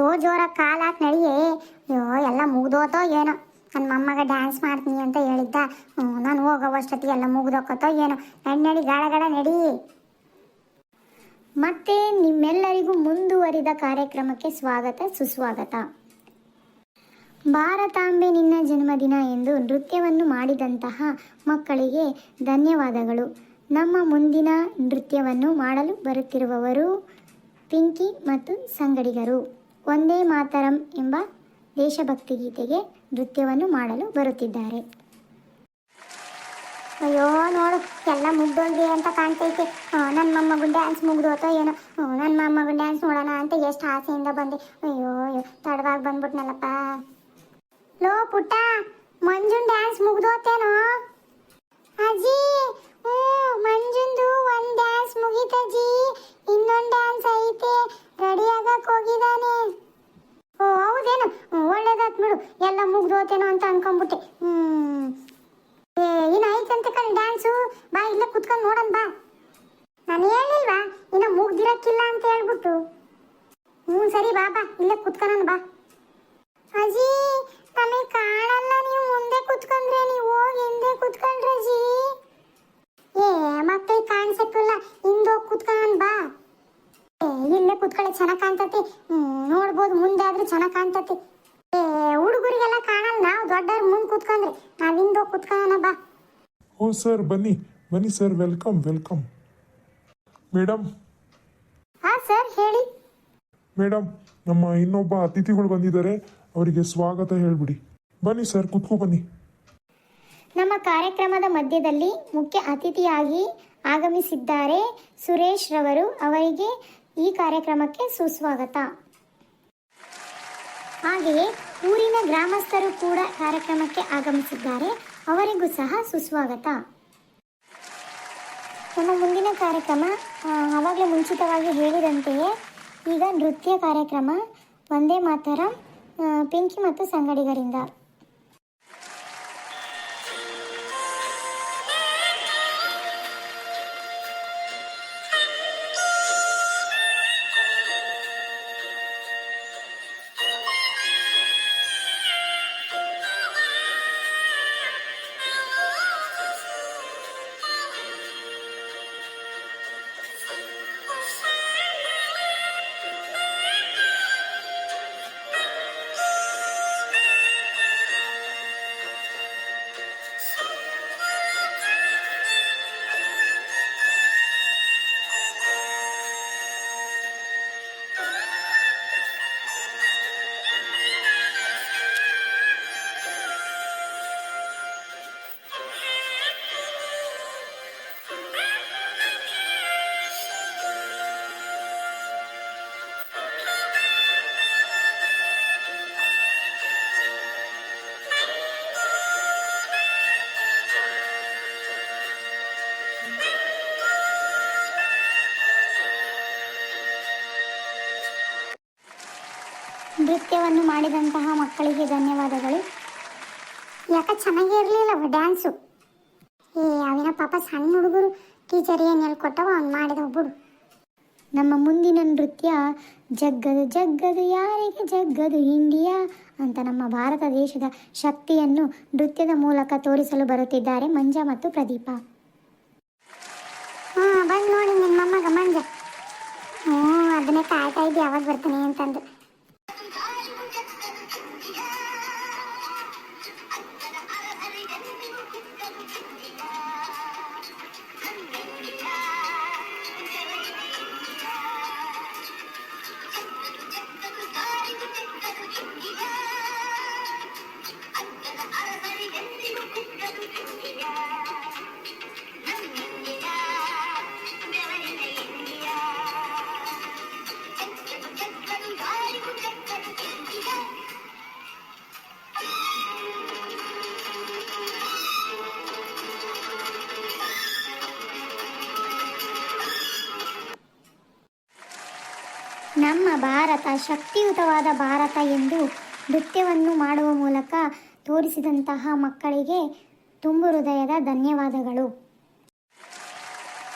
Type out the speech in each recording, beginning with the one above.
ಜೋರ್ ಜೋರ ಕಾಲು ಹಾಕಿ ನಡಿಯೇ ಅಯ್ಯೋ, ಎಲ್ಲ ಮುಗ್ದೋತೋ ಏನೋ. ನನ್ನ ಮೊಮ್ಮಗ ಡ್ಯಾನ್ಸ್ ಮಾಡ್ತೀನಿ ಅಂತ ಹೇಳಿದ್ದ. ನಾನು ಹೋಗೋವಷ್ಟೊತ್ತಿಗೆ ಎಲ್ಲ ಮುಗ್ದೋಕತ್ತೋ ಏನೋ. ನಡಿ ನಡಿ ಗಾಳ ನಡಿ. ಮತ್ತೆ ನಿಮ್ಮೆಲ್ಲರಿಗೂ ಮುಂದುವರಿದ ಕಾರ್ಯಕ್ರಮಕ್ಕೆ ಸ್ವಾಗತ, ಸುಸ್ವಾಗತ. ಭಾರತಾಂಬೆ ನಿನ್ನ ಜನ್ಮದಿನ ಎಂದು ನೃತ್ಯವನ್ನು ಮಾಡಿದಂತಹ ಮಕ್ಕಳಿಗೆ ಧನ್ಯವಾದಗಳು. ನಮ್ಮ ಮುಂದಿನ ನೃತ್ಯವನ್ನು ಮಾಡಲು ಬರುತ್ತಿರುವವರು ಪಿಂಕಿ ಮತ್ತು ಸಂಗಡಿಗರು. ಒಂದೇ ಮಾತರಂ ಎಂಬ ದೇಶಭಕ್ತಿ ಗೀತೆಗೆ ನೃತ್ಯವನ್ನು ಮಾಡಲು ಬರುತ್ತಿದ್ದಾರೆ. ಅಯ್ಯೋ, ನೋಡು, ಎಲ್ಲ ಮುಗ್ದೋಗಿದೆ ಅಂತ ಕಾಣ್ತೈತೆ. ನನ್ನ ಮಮ್ಮಗು ಡ್ಯಾನ್ಸ್ ಮುಗ್ದೋತೋ ಏನೋ? ನನ್ನ ಮೊಮ್ಮಗನ ಡ್ಯಾನ್ಸ್ ನೋಡೋಣ ಅಂತ ಎಷ್ಟು ಆಸೆಯಿಂದ ಬಂದೆ. ಅಯ್ಯೋ ಅಯ್ಯೋ, ತಡವಾಗಿ ಬಂದ್ಬಿಟ್ನಲ್ಲಪ್ಪ. ಲೋ ಪುಟ್ಟ, ಮಂಜುನ್ ಡ್ಯಾನ್ಸ್ ಮುಗ್ದೋತೇನೋ? ಅಜ್ಜಿ ಹ್ಞೂ ಮಂಜುಂದು ಒಂದು ಡ್ಯಾನ್ಸ್ ಮುಗೀತಜ್ಜಿ ಇನ್ನೊಂದು ಡ್ಯಾನ್ಸ್ ಐತೆ ರೆಡಿ ಆಗಕ್ಕೆ ಹೋಗಿದ್ದಾನೆ ಓ ಹೌದೇನು ಹ್ಞೂ ಒಳ್ಳೇದಾತ್ ಬಿಡು ಎಲ್ಲ ಮುಗ್ದೋತೇನೋ ಅಂತ ಅನ್ಕೊಂಬಿಟ್ಟೆ ಹ್ಮ್ ಏ ಇನ್ನು ಐತಂತೆ ಕಣ್ ಡ್ಯಾನ್ಸು ಬಾ ಇಲ್ಲೇ ಕುತ್ಕೊಂಡು ನೋಡೋಣ ಬಾ ನಾನು ಹೇಳಿಲ್ವಾ ಇನ್ನು ಮುಗ್ದಿರಕ್ಕಿಲ್ಲ ಅಂತ ಹೇಳ್ಬಿಟ್ಟು ಹ್ಞೂ ಸರಿ ಬಾ ಬಾ ಇಲ್ಲೇ ಕುತ್ಕೊಳ್ಳೋಣ ಬಾ ಅಜ್ಜಿ ನಮಗೆ ಕಾಣಲ್ಲ ನೀವು ಮುಂದೆ ಕುತ್ಕೊಂಡ್ರೆ ನೀವು ಹೋಗಿ ಹಿಂದೆ ಕುತ್ಕೊಂಡ್ರೆ ಅಜ್ಜಿ ಏ ಮಕ್ಕಳಿಗೆ ಕಾಣಿಸಕ್ಕಿಲ್ಲ ಹಿಂದೆ ಹೋಗಿ ಕುತ್ಕೊಳ್ಳೋಣ ಬಾ ಏ ಇಲ್ಲೇ ಕುತ್ಕೊಳ್ಳಿ ಚೆನ್ನಾಗಿ ಕಾಣ್ತತಿ ಹ್ಮ್ ನೋಡ್ಬೋದು ಮುಂದೆ ಚೆನ್ನಾಗಿ ಕಾಣ್ತತಿ. ಏ ಹುಡುಗರಿಗೆಲ್ಲ ಕಾಣಲ್ಲ. ನಾವು ದೊಡ್ಡವ್ರ ಮುಂದೆ ಕೂತ್ಕೊಂಡ್ರೆ. ನಾವ್ ಹಿಂದ್ ಹೋಗಿ ಕುತ್ಕೊಳ್ಳೋಣ ಬಾ. ಓ ಸರ್ ಬನ್ನಿ. ಬನ್ನಿ ಸರ್ ವೆಲ್ಕಮ್ ವೆಲ್ಕಮ್. ಮೇಡಮ್. ಹಾ ಸರ್ ಹೇಳಿ. ಮೇಡಮ್ ನಮ್ಮ ಇನ್ನೊಬ್ಬ ಅತಿಥಿಗಳು ಬಂದಿದ್ದಾರೆ. ಅವರಿಗೆ ಸ್ವಾಗತ ಹೇಳ್ಬಿಡಿ. ಬನ್ನಿ ಸರ್ ಕುತ್ಕೋ ಬನ್ನಿ. ನಮ್ಮ ಕಾರ್ಯಕ್ರಮದ ಮಧ್ಯದಲ್ಲಿ ಮುಖ್ಯ ಅತಿಥಿಯಾಗಿ ಆಗಮಿಸಿದ್ದಾರೆ ಸುರೇಶ್ ರವರು. ಅವರಿಗೆ ಈ ಕಾರ್ಯಕ್ರಮಕ್ಕೆ ಸುಸ್ವಾಗತ. ಹಾಗೆಯೇ ಊರಿನ ಗ್ರಾಮಸ್ಥರು ಕೂಡ ಕಾರ್ಯಕ್ರಮಕ್ಕೆ ಆಗಮಿಸಿದ್ದಾರೆ. ಅವರಿಗೂ ಸಹ ಸುಸ್ವಾಗತ. ನಮ್ಮ ಮುಂದಿನ ಕಾರ್ಯಕ್ರಮ ಆವಾಗಲೇ ಮುಂಚಿತವಾಗಿ ಹೇಳಿದಂತೆಯೇ ಈಗ ನೃತ್ಯ ಕಾರ್ಯಕ್ರಮ ಒಂದೇ ಮಾತರ ಪಿಂಕಿ ಮತ್ತು ಸಂಗಡಿಗರಿಂದ ನೃತ್ಯವನ್ನು ಮಾಡಿದಂತಹ ಮಕ್ಕಳಿಗೆ ಧನ್ಯವಾದಗಳು. ಯಾಕೆ ಚೆನ್ನಾಗಿ ಇರಲಿಲ್ಲ ಡ್ಯಾನ್ಸು ಏ, ಅವಿನ ಪಾಪ ಸಣ್ಣ ಹುಡುಗರು ಟೀಚರ್ ಏನು ಹೇಳ್ಕೊಟ್ಟವ ಅವ್ನು ಮಾಡಿದ ಒಬ್ಬರು ನಮ್ಮ ಮುಂದಿನ ನೃತ್ಯ, ಜಗ್ಗದು ಜಗ್ಗದು, ಯಾರಿಗೆ ಜಗ್ಗದು ಇಂಡಿಯಾ ಅಂತ ನಮ್ಮ ಭಾರತ ದೇಶದ ಶಕ್ತಿಯನ್ನು ನೃತ್ಯದ ಮೂಲಕ ತೋರಿಸಲು ಬರುತ್ತಿದ್ದಾರೆ ಮಂಜ ಮತ್ತು ಪ್ರದೀಪ. ಹಾ, ಬಂದು ನೋಡಿ ನಿನ್ನ ಮೊಮ್ಮಗ ಮಂಜ ಹ್ಞೂ ಅದನ್ನೇ ಕಾಯ್ತಾ ಇದ್ದೆ, ಯಾವಾಗ ಬರ್ತಾನೆ ಅಂತಂದು. ನಮ್ಮ ಭಾರತ ಶಕ್ತಿಯುತವಾದ ಭಾರತ ಎಂದು ನೃತ್ಯವನ್ನು ಮಾಡುವ ಮೂಲಕ ತೋರಿಸಿದಂತಹ ಮಕ್ಕಳಿಗೆ ತುಂಬು ಹೃದಯದ ಧನ್ಯವಾದಗಳು.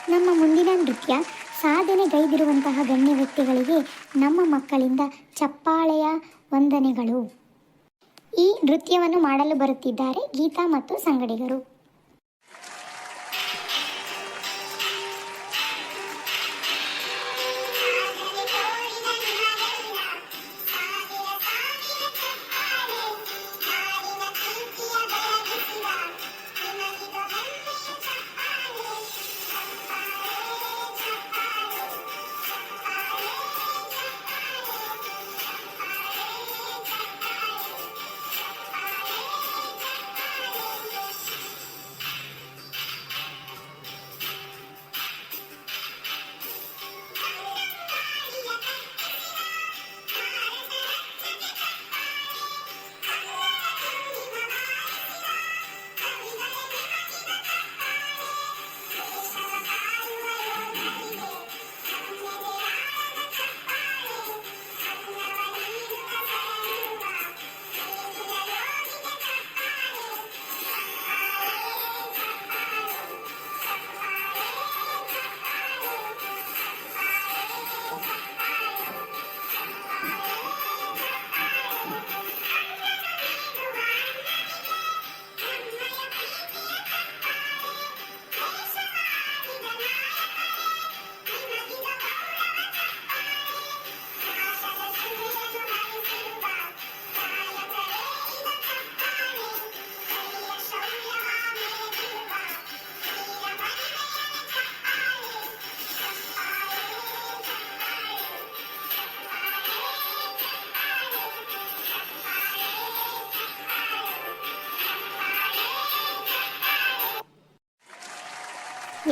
ನಮ್ಮ ಮುಂದಿನ ನೃತ್ಯ ಸಾಧನೆಗೈದಿರುವಂತಹ ಗಣ್ಯ ವ್ಯಕ್ತಿಗಳಿಗೆ ನಮ್ಮ ಮಕ್ಕಳಿಂದ ಚಪ್ಪಾಳೆಯ ವಂದನೆಗಳು. ಈ ನೃತ್ಯವನ್ನು ಮಾಡಲು ಬರುತ್ತಿದ್ದಾರೆ ಗೀತಾ ಮತ್ತು ಸಂಗಡಿಗರು.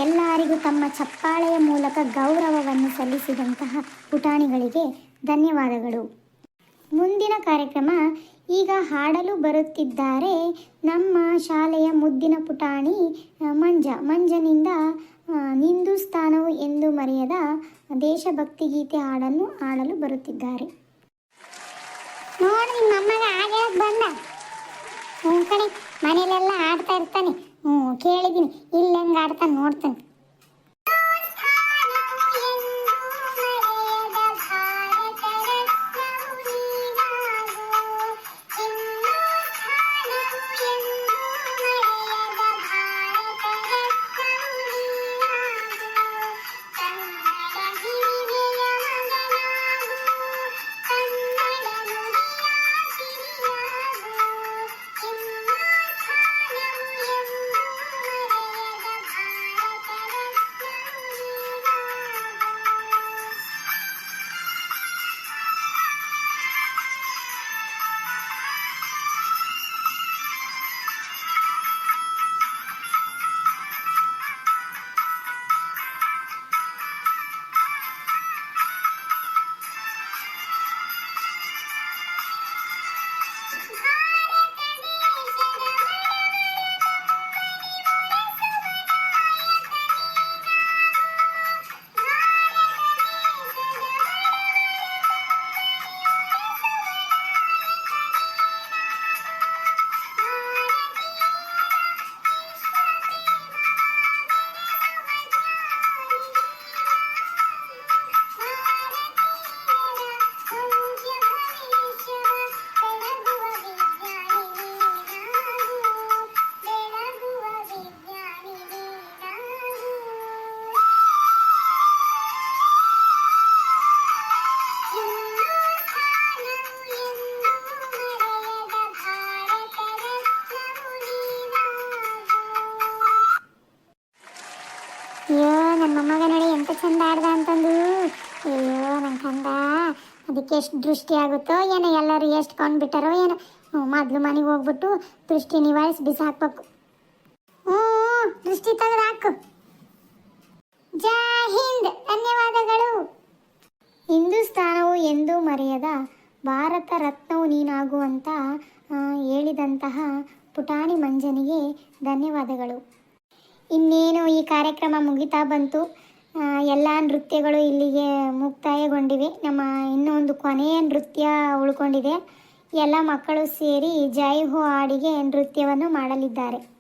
ಎಲ್ಲರಿಗೂ ತಮ್ಮ ಚಪ್ಪಾಳೆಯ ಮೂಲಕ ಗೌರವವನ್ನು ಸಲ್ಲಿಸಿದಂತಹ ಪುಟಾಣಿಗಳಿಗೆ ಧನ್ಯವಾದಗಳು. ಮುಂದಿನ ಕಾರ್ಯಕ್ರಮ ಈಗ ಹಾಡಲು ಬರುತ್ತಿದ್ದಾರೆ ನಮ್ಮ ಶಾಲೆಯ ಮುದ್ದಿನ ಪುಟಾಣಿ ಮಂಜ. ಮಂಜನಿಂದ ನಿಂದು ಹಿಂದೂಸ್ತಾನವು ಎಂದು ಮರೆಯದ ದೇಶಭಕ್ತಿ ಗೀತೆ ಹಾಡನ್ನು ಹಾಡಲು ಬರುತ್ತಿದ್ದಾರೆ. ನೋಡಿ ನಿಮ್ಮ ಬಂದ. ಕಡೆ ಮನೆಯಲ್ಲೆಲ್ಲ ಆಡ್ತಾ ಇರ್ತಾನೆ. ಹ್ಞೂ ಕೇಳಿದ್ದೀನಿ ಇಲ್ಲಿ ಹೆಂಗೆ ಆಡ್ತಾನೆ ನೋಡ್ತಾನೆ. ಎಷ್ಟು ದೃಷ್ಟಿ ಆಗುತ್ತೋ ಏನೋ ಎಲ್ಲರೂ ಎಷ್ಟು ಕೊಂಡ್ಬಿಟ್ಟಾರೋ ಏನೋ. ಮೊದ್ಲು ಮನೆಗೆ ಹೋಗ್ಬಿಟ್ಟು ದೃಷ್ಟಿ ನಿವಾರಿಸಿ ಬಿಸಾಕ್ಬೇಕು ಹ್ಞೂ, ದೃಷ್ಟಿ ತೆಗೆದು ಹಾಕು. ಜೈ ಹಿಂದ್, ಧನ್ಯವಾದಗಳು. ಹಿಂದೂಸ್ತಾನವು ಎಂದೂ ಮರೆಯದ ಭಾರತ ರತ್ನವು ನೀನಾಗುವಂತ ಹೇಳಿದಂತಹ ಪುಟಾಣಿ ಮಂಜನಿಗೆ ಧನ್ಯವಾದಗಳು. ಇನ್ನೇನು ಈ ಕಾರ್ಯಕ್ರಮ ಮುಗಿತಾ ಬಂತು. ಎಲ್ಲ ನೃತ್ಯಗಳು ಇಲ್ಲಿಗೆ ಮುಕ್ತಾಯಗೊಂಡಿವೆ. ನಮ್ಮ ಇನ್ನೊಂದು ಕೊನೆಯ ನೃತ್ಯ ಉಳ್ಕೊಂಡಿದೆ. ಎಲ್ಲ ಮಕ್ಕಳು ಸೇರಿ ಜೈ ಹೋ ಹಾಡಿಗೆ ನೃತ್ಯವನ್ನು ಮಾಡಲಿದ್ದಾರೆ.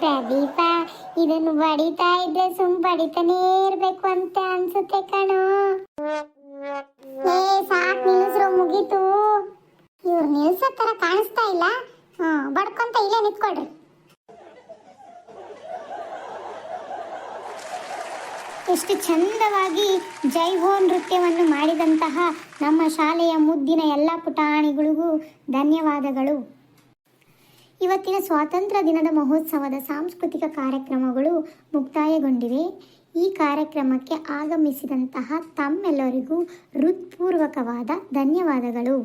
ಪ್ರದೀಪ, ಇದನ್ನು ಬಡಿತಾ ಇದ್ರೆ ಸುಮ್ ಬಡಿತಾನೇ ಇರ್ಬೇಕು ಅಂತ ಅನ್ಸುತ್ತೆ ಕಣೋ. ಸಾಕ್ ನಿಲ್ಸ್ರು, ಮುಗೀತು. ಇವ್ರು ನಿಲ್ಸೋ ತರ ಕಾಣಿಸ್ತಾ ಇಲ್ಲ. ಹಾ ಬಡ್ಕೊಂತ ಇಲ್ಲೇ ನಿಂತ್ಕೊಳ್ರಿ. ಎಷ್ಟು ಚಂದವಾಗಿ ಜೈಹೋ ನೃತ್ಯವನ್ನು ಮಾಡಿದಂತಹ ನಮ್ಮ ಶಾಲೆಯ ಮುದ್ದಿನ ಎಲ್ಲ ಪುಟಾಣಿಗಳಿಗೂ ಧನ್ಯವಾದಗಳು. ಇವತ್ತಿನ ಸ್ವಾತಂತ್ರ್ಯ ದಿನದ ಮಹೋತ್ಸವದ ಸಾಂಸ್ಕೃತಿಕ ಕಾರ್ಯಕ್ರಮಗಳು ಮುಕ್ತಾಯಗೊಂಡಿವೆ. ಈ ಕಾರ್ಯಕ್ರಮಕ್ಕೆ ಆಗಮಿಸಿದಂತಹ ತಮ್ಮೆಲ್ಲರಿಗೂ ಹೃತ್ಪೂರ್ವಕವಾದ ಧನ್ಯವಾದಗಳು.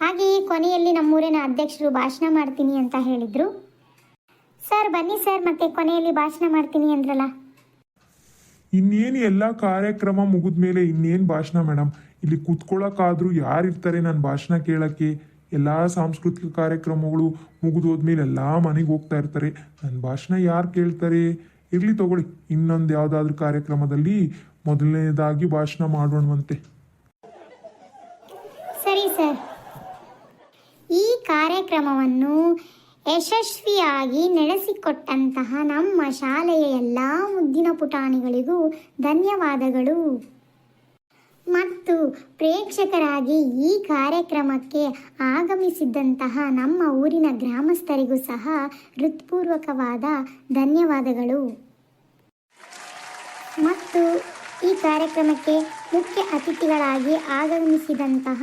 ಹಾಗೆಯೇ ಕೊನೆಯಲ್ಲಿ ನಮ್ಮೂರಿನ ಅಧ್ಯಕ್ಷರು ಭಾಷಣ ಮಾಡ್ತೀನಿ ಅಂತ ಹೇಳಿದ್ರು. ಸರ್, ಬನ್ನಿ ಸರ್, ಮತ್ತೆ ಕೊನೆಯಲ್ಲಿ ಭಾಷಣ ಮಾಡ್ತೀನಿ ಅಂದ್ರಲ್ಲ. ಇನ್ನೇನು ಎಲ್ಲ ಕಾರ್ಯಕ್ರಮ ಮುಗಿದ್ಮೇಲೆ ಇನ್ನೇನು ಭಾಷಣ ಮೇಡಮ್ ಇಲ್ಲಿ ಕೂತ್ಕೊಳ್ಳೋಕ್ಕಾದ್ರೂ ಯಾರಿರ್ತಾರೆ ನನ್ನ ಭಾಷಣ ಕೇಳಕ್ಕೆ? ಎಲ್ಲ ಸಾಂಸ್ಕೃತಿಕ ಕಾರ್ಯಕ್ರಮಗಳು ಮುಗಿದು ಹೋದ್ಮೇಲೆ ಎಲ್ಲ ಮನೆಗೆ ಹೋಗ್ತಾ ಇರ್ತಾರೆ. ನನ್ನ ಭಾಷಣ ಯಾರು ಕೇಳ್ತಾರೆ? ಇರ್ಲಿ ತಗೊಳ್ಳಿ. ಇನ್ನೊಂದು ಯಾವುದಾದ್ರೂ ಕಾರ್ಯಕ್ರಮದಲ್ಲಿ ಮೊದಲನೇದಾಗಿ ಭಾಷಣ ಮಾಡೋಣವಂತೆ. ಸರಿ ಸರ್. ಈ ಕಾರ್ಯಕ್ರಮವನ್ನು ಯಶಸ್ವಿಯಾಗಿ ನಡೆಸಿಕೊಟ್ಟಂತಹ ನಮ್ಮ ಶಾಲೆಯ ಎಲ್ಲ ಮುದ್ದಿನ ಪುಟಾಣಿಗಳಿಗೂ ಧನ್ಯವಾದಗಳು. ಮತ್ತು ಪ್ರೇಕ್ಷಕರಾಗಿ ಈ ಕಾರ್ಯಕ್ರಮಕ್ಕೆ ಆಗಮಿಸಿದ್ದಂತಹ ನಮ್ಮ ಊರಿನ ಗ್ರಾಮಸ್ಥರಿಗೂ ಸಹ ಹೃತ್ಪೂರ್ವಕವಾದ ಧನ್ಯವಾದಗಳು. ಮತ್ತು ಈ ಕಾರ್ಯಕ್ರಮಕ್ಕೆ ಮುಖ್ಯ ಅತಿಥಿಗಳಾಗಿ ಆಗಮಿಸಿದಂತಹ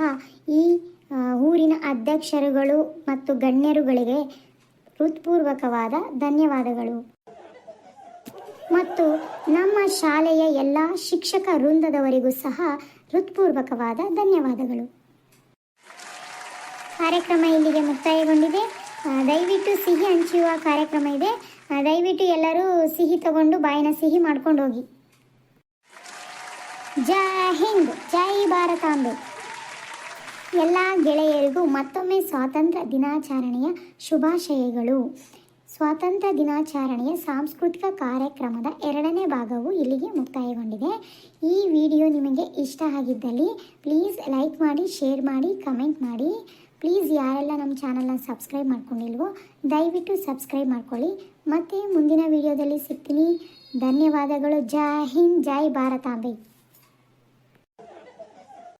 ಈ ಊರಿನ ಅಧ್ಯಕ್ಷರುಗಳು ಮತ್ತು ಗಣ್ಯರುಗಳಿಗೆ ಹೃತ್ಪೂರ್ವಕವಾದ ಧನ್ಯವಾದಗಳು. ಮತ್ತು ನಮ್ಮ ಶಾಲೆಯ ಎಲ್ಲ ಶಿಕ್ಷಕ ವೃಂದದವರಿಗೂ ಸಹ ಹೃತ್ಪೂರ್ವಕವಾದ ಧನ್ಯವಾದಗಳು. ಕಾರ್ಯಕ್ರಮ ಇಲ್ಲಿಗೆ ಮುಕ್ತಾಯಗೊಂಡಿದೆ. ದಯವಿಟ್ಟು ಸಿಹಿ ಹಂಚುವ ಕಾರ್ಯಕ್ರಮ ಇದೆ. ದಯವಿಟ್ಟು ಎಲ್ಲರೂ ಸಿಹಿ ತಗೊಂಡು ಬಾಯಿನ ಸಿಹಿ ಮಾಡ್ಕೊಂಡು ಹೋಗಿ. ಜೈ ಹಿಂದ್, ಜೈ ಭಾರತಾಂಬೆ ಎಲ್ಲ ಗೆಳೆಯರಿಗೂ ಮತ್ತೊಮ್ಮೆ ಸ್ವಾತಂತ್ರ್ಯ ದಿನಾಚರಣೆಯ ಶುಭಾಶಯಗಳು. ಸ್ವಾತಂತ್ರ್ಯ ದಿನಾಚರಣೆಯ ಸಾಂಸ್ಕೃತಿಕ ಕಾರ್ಯಕ್ರಮದ ಎರಡನೇ ಭಾಗವು ಇಲ್ಲಿಗೆ ಮುಕ್ತಾಯಗೊಂಡಿದೆ. ಈ ವಿಡಿಯೋ ನಿಮಗೆ ಇಷ್ಟ ಆಗಿದ್ದಲ್ಲಿ ಪ್ಲೀಸ್ ಲೈಕ್ ಮಾಡಿ, ಶೇರ್ ಮಾಡಿ, ಕಮೆಂಟ್ ಮಾಡಿ. ಪ್ಲೀಸ್ ಯಾರೆಲ್ಲ ನಮ್ಮ ಚಾನಲ್ನ ಸಬ್ಸ್ಕ್ರೈಬ್ ಮಾಡ್ಕೊಂಡಿಲ್ವೋ, ದಯವಿಟ್ಟು ಸಬ್ಸ್ಕ್ರೈಬ್ ಮಾಡ್ಕೊಳ್ಳಿ. ಮತ್ತು ಮುಂದಿನ ವಿಡಿಯೋದಲ್ಲಿ ಸಿಗ್ತೀನಿ. ಧನ್ಯವಾದಗಳು. ಜೈ ಹಿಂದ್, ಜೈ ಭಾರತಾಂಬೆ.